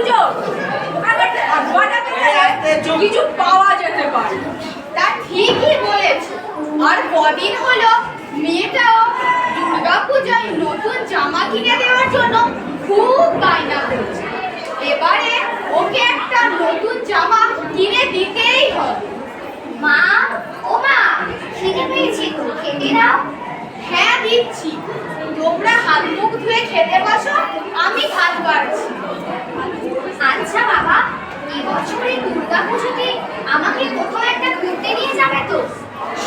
পুজো। কিছু পাওয়া যেতে পারে। তা ঠিকই বলেছ। আর কদিন হলো মেয়েটাও দুর্গা পূজায় নতুন জামা কিনে দেওয়ার জন্য খুব বায়না করছে এবারে ওকে একটা নতুন জামা কিনে দিতেই হবে। মা ও মা খিদে পেয়েছি খেতে দাও। হ্যাঁ দিচ্ছি। তোমরা হাত মুখ ধুয়ে খেতে বসো আমি ভাত বাড়ছি। আচ্ছা বাবা এবছরে দুর্গা পুজোতে আমাকে কোথাও একটা ঘুরতে নিয়ে যাবে তো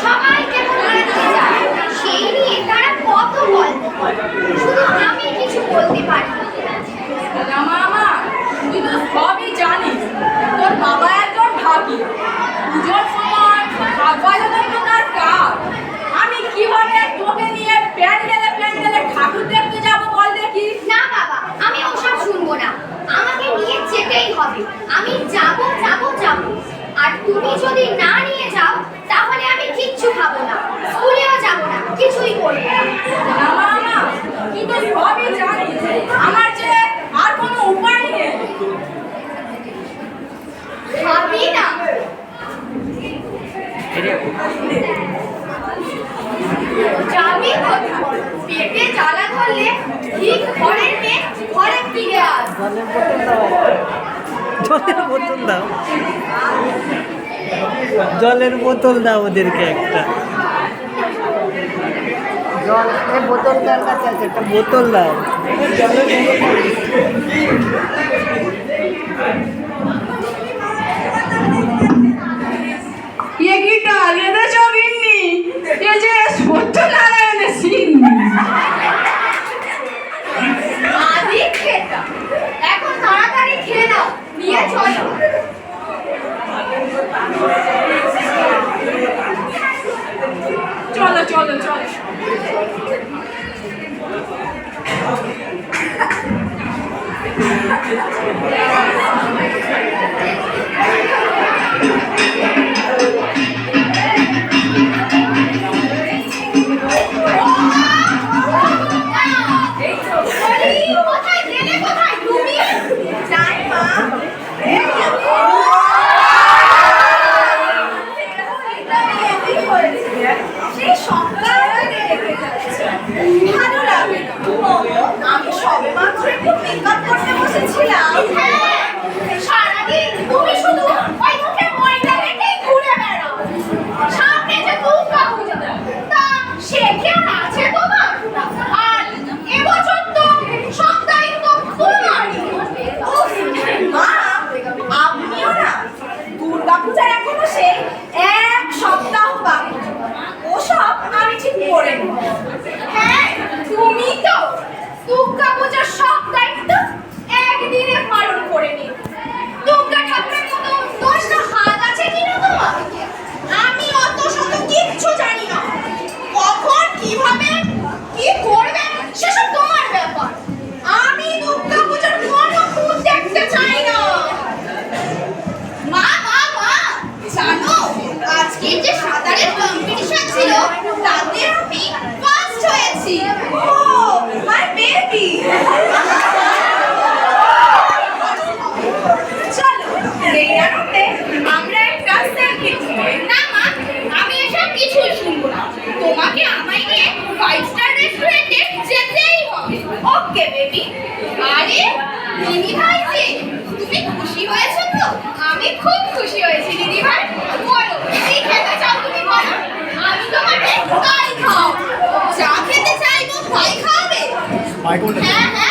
সবাই কেমন বেড়াতে যায় সেই নিয়ে তারা কত গল্প করে শুধু আমি কিছু বলতে পারি না। রামা মা তুই তো সবই জানিস তোর বাবা একজন ঢাকি পুজোর সময় ভাগ বাজানোই তো তার কাজ আমি কীভাবে তোকে নিয়ে প্যান্ডেলে প্যান্ডেলে ঠাকুর দেখতে যাব বল দেখি না বাবা আমি ওসব শুনব না আমাকে নিয়ে যেতেই হবে আমি যাব যাব যাব আর তুমি যদি না নিয়ে যাও তাহলে আমি কিচ্ছু খাব না। স্কুলেও যাব না কিছুই করব না। মা তুই সবই জানিস আমার যে আর কোনো উপায় নেই। খাবি না। যাবি পেটে জ্বালা ধরলে ঠিক ঘরের মেয়ে ঘরে ফিরে আস। জলের বোতল দাও। জলের বোতল দাও ওদেরকে একটা। বোতল একটা বোতল দাও। ছবিনি এ যে সত্যনারায়ণের সিন। আদি 先吃两 হয়েছে তুমি খুশি হয়েছো তো? আমি খুব খুশি হয়েছি দিদিভাই বলো কি খেতে চাও তুমি বলো? আমি তোমাকে তাই খাও যা খেতে চাইব তাই খাবে হ্যাঁ হ্যাঁ